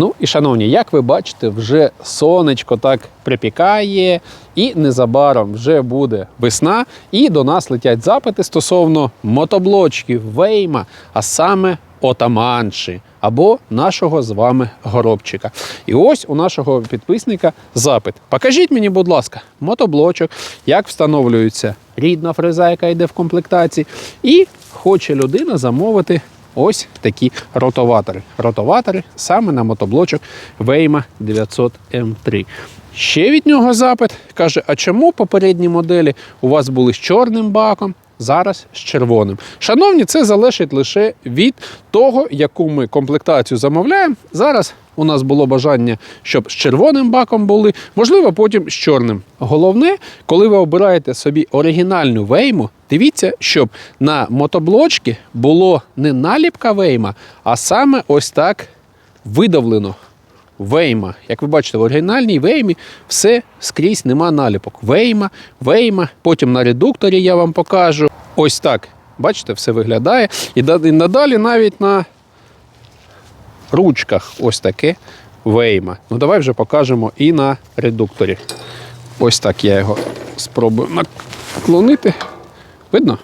Ну і шановні, як ви бачите, вже сонечко так припікає, і незабаром вже буде весна, і до нас летять запити стосовно мотоблочків, вейма, а саме отаманші або нашого з вами горобчика. І ось у нашого підписника запит. Покажіть мені, будь ласка, мотоблочок, як встановлюється рідна фреза, яка йде в комплектації, і хоче людина замовити ось такі ротоватори. Ротоватори саме на мотоблочок Вейма 900 М3. Ще від нього запит каже: а чому попередні моделі у вас були з чорним баком? Зараз з червоним. Шановні, це залежить лише від того, яку ми комплектацію замовляємо. Зараз у нас було бажання, щоб з червоним баком були, можливо, потім з чорним. Головне, коли ви обираєте собі оригінальну вейму, дивіться, щоб на мотоблочці було не наліпка вейма, а саме ось так видавлено. Вейма. Як ви бачите, в оригінальній веймі все скрізь нема наліпок. Вейма, вейма. Потім на редукторі я вам покажу. Ось так. Бачите, все виглядає. І надалі навіть на ручках ось таке вейма. Ну давай вже покажемо і на редукторі. Ось так я його спробую наклонити. Видно?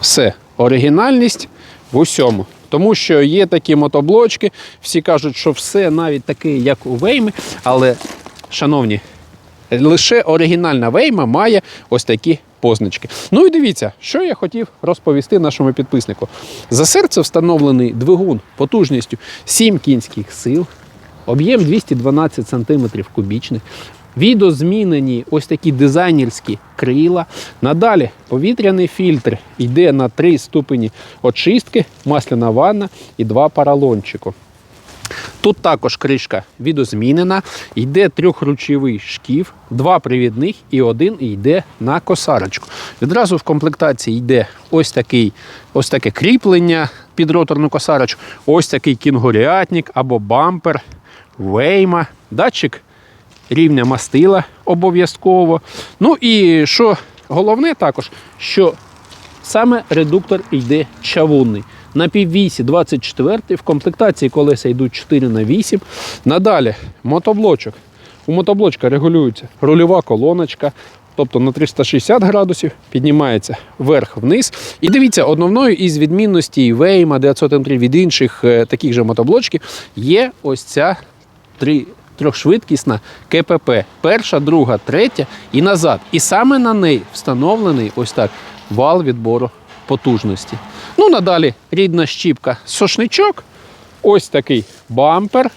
Все, оригінальність в усьому. Тому що є такі мотоблочки, всі кажуть, що все навіть таке, як у Вейми, але, шановні, лише оригінальна Вейма має ось такі позначки. Ну і дивіться, що я хотів розповісти нашому підписнику. За серце встановлений двигун потужністю 7 кінських сил, об'єм 212 см кубічних. Відозмінені ось такі дизайнерські крила. Надалі повітряний фільтр йде на 3 ступені очистки, масляна ванна і два паралончику. Тут також кришка відозмінена, йде трьохручовий шків, два привідних і один йде на косарочку. Відразу в комплектації йде ось такий, ось таке кріплення під роторну косарочку, ось такий кінгуріатник або бампер, вейма, датчик рівня мастила обов'язково. Ну і що головне також, що саме редуктор йде чавунний. На піввісі 24 в комплектації колеса йдуть 4 на 8. Надалі мотоблочок. У мотоблочка регулюється рульова колоночка, тобто на 360 градусів піднімається вверх-вниз. І дивіться, основною із відмінностей Вейма 900 М3 від інших е, таких же мотоблочків є ось ця три. Трьохшвидкісна КПП. Перша, друга, третя і назад. І саме на неї встановлений ось так вал відбору потужності. Ну, надалі рідна щіпка сошничок. Ось такий бампер.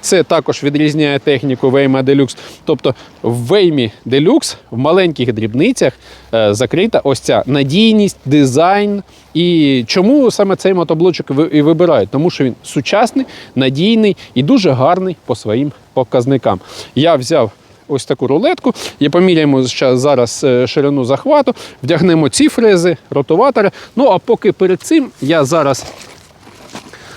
Це також відрізняє техніку Вейма Deluxe. Тобто в Веймі Deluxe в маленьких дрібницях е, закрита ось ця надійність, дизайн. І чому саме цей мотоблочок і вибирають? Тому що він сучасний, надійний і дуже гарний по своїм показникам. Я взяв ось таку рулетку, і поміряємо зараз е, ширину захвату, вдягнемо ці фрези, ротуватори. Ну а поки перед цим я зараз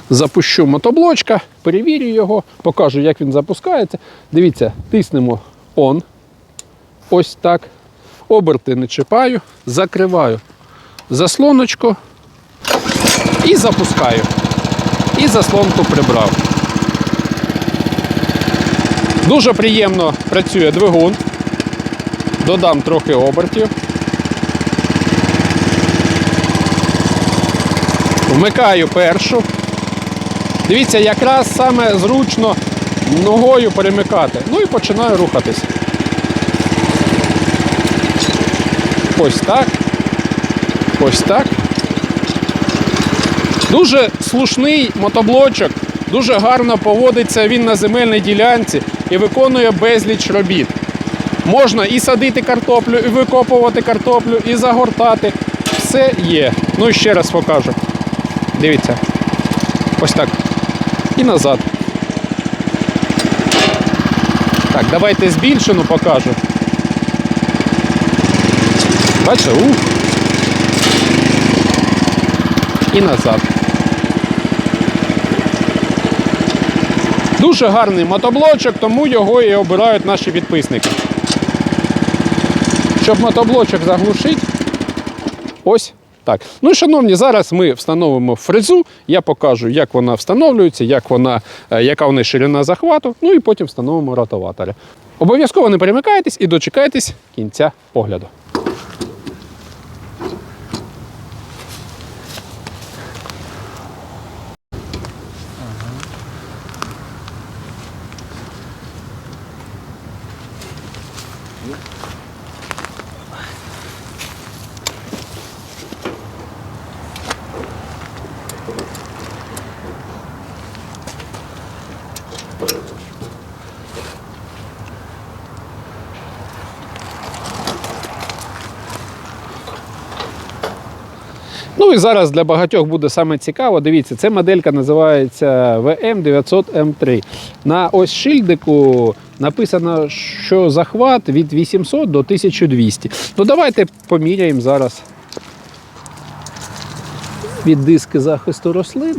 запущу мотоблочка, перевірю його, покажу, як він запускається. Дивіться, тиснемо on. Ось так. Оберти не чіпаю, закриваю заслоночку і запускаю. І заслонку прибрав. Дуже приємно працює двигун. Додам трохи обертів. Вмикаю першу. Дивіться, якраз саме зручно ногою перемикати. Ну і починаю рухатись. Ось так. Ось так. Дуже слушний мотоблочок, дуже гарно поводиться він на земельній ділянці і виконує безліч робіт. Можна і садити картоплю, і викопувати картоплю, і загортати. Все є. Ну і ще раз покажу. Дивіться. Ось так. І назад. Так, давайте збільшену покажу. Бачите, ух. І назад. Дуже гарний мотоблочок, тому його і обирають наші підписники. Щоб мотоблочок заглушити, ось Так, ну шановні, зараз ми встановимо фрезу. Я покажу, як вона встановлюється, як вона, е, яка в неї ширина захвату. Ну і потім встановимо ротоватори. Обов'язково не перемикайтесь і дочекайтесь кінця огляду. Ну і зараз для багатьох буде саме цікаво. Дивіться, ця моделька називається VM900M3. На ось шильдику написано, що захват від 800 до 1200. Ну давайте поміряємо зараз від диски захисту рослин.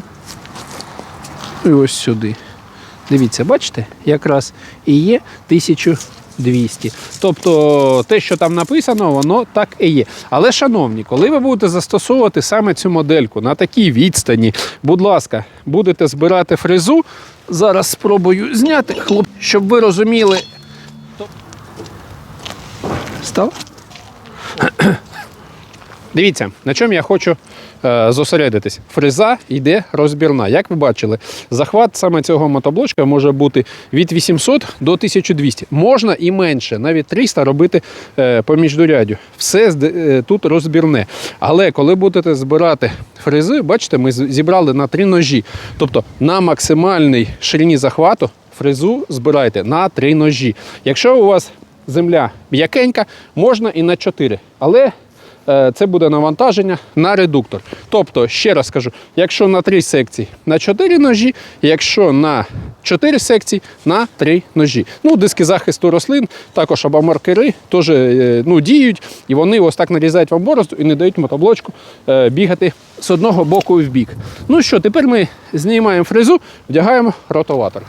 І ось сюди. Дивіться, бачите, якраз і є 1200. Тобто те, що там написано, воно так і є. Але, шановні, коли ви будете застосовувати саме цю модельку на такій відстані, будь ласка, будете збирати фрезу. Зараз спробую зняти, щоб ви розуміли. Став? Дивіться, на чому я хочу е, зосередитись. Фреза йде розбірна. Як ви бачили, захват саме цього мотоблочка може бути від 800 до 1200. Можна і менше, навіть 300 робити е, по міждурядю. Все е, тут розбірне. Але коли будете збирати фрези, бачите, ми зібрали на три ножі. Тобто на максимальній ширині захвату фрезу збирайте на три ножі. Якщо у вас земля м'якенька, можна і на 4. Але це буде навантаження на редуктор. Тобто, ще раз скажу, якщо на 3 секції на 4 ножі, якщо на 4 секції на 3 ножі. Ну, диски захисту рослин, також абамаркери теж е, ну, діють, і вони ось так нарізають вам борозду і не дають мотоблочку е, бігати з одного боку в бік. Ну що, тепер ми знімаємо фрезу, вдягаємо ротоватор.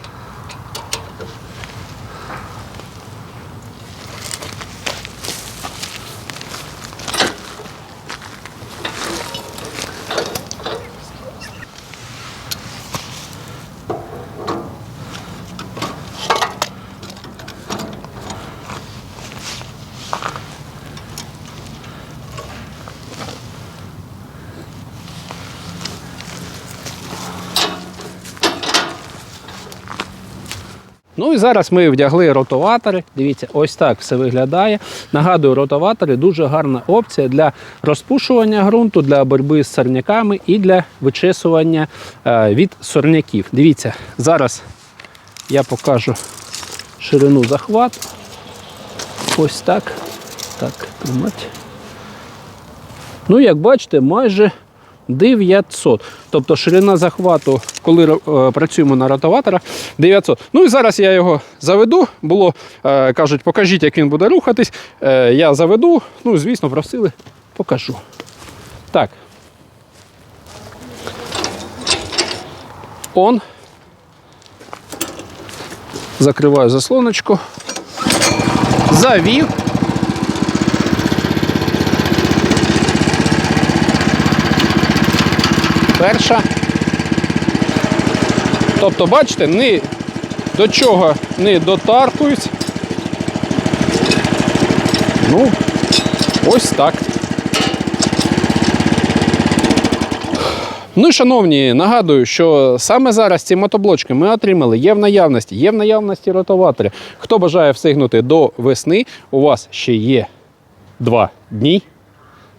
Ну і зараз ми вдягли ротоватори. Дивіться, ось так все виглядає. Нагадую, ротоватори дуже гарна опція для розпушування ґрунту, для боротьби з сорняками і для вичесування е, від сорняків. Дивіться, зараз я покажу ширину захвату. Ось так. Так, тримати. Ну, як бачите, майже 900. Тобто ширина захвату, коли е, працюємо на ротоваторах, 900. Ну і зараз я його заведу. Було, е, кажуть, покажіть, як він буде рухатись. Е, я заведу. Ну, звісно, просили, покажу. Так. Он. Закриваю заслоночку. Завів. Перша. Тобто, бачите, ні до чого не дотаркуюсь. Ну, ось так. Ну і шановні, нагадую, що саме зараз ці мотоблочки ми отримали, є в наявності, є в наявності ротоватори. Хто бажає встигнути до весни, у вас ще є два дні.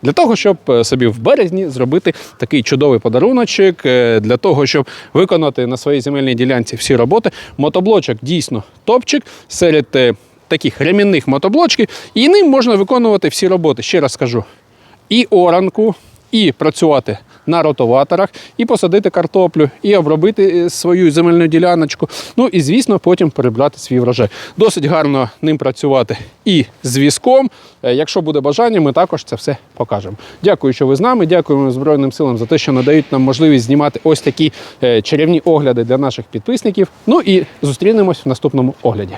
Для того, щоб е, собі в березні зробити такий чудовий подаруночок, е, для того, щоб виконати на своїй земельній ділянці всі роботи, мотоблочок дійсно топчик серед е, таких ремінних мотоблочків, і ним можна виконувати всі роботи. Ще раз скажу: і оранку, і працювати на ротоваторах, і посадити картоплю, і обробити е, свою земельну діляночку. Ну і звісно, потім перебрати свій врожай. Досить гарно ним працювати і з візком. Е, Якщо буде бажання, ми також це все покажемо. Дякую, що ви з нами. Дякуємо Збройним силам за те, що надають нам можливість знімати ось такі е, чарівні огляди для наших підписників. Ну і зустрінемось в наступному огляді.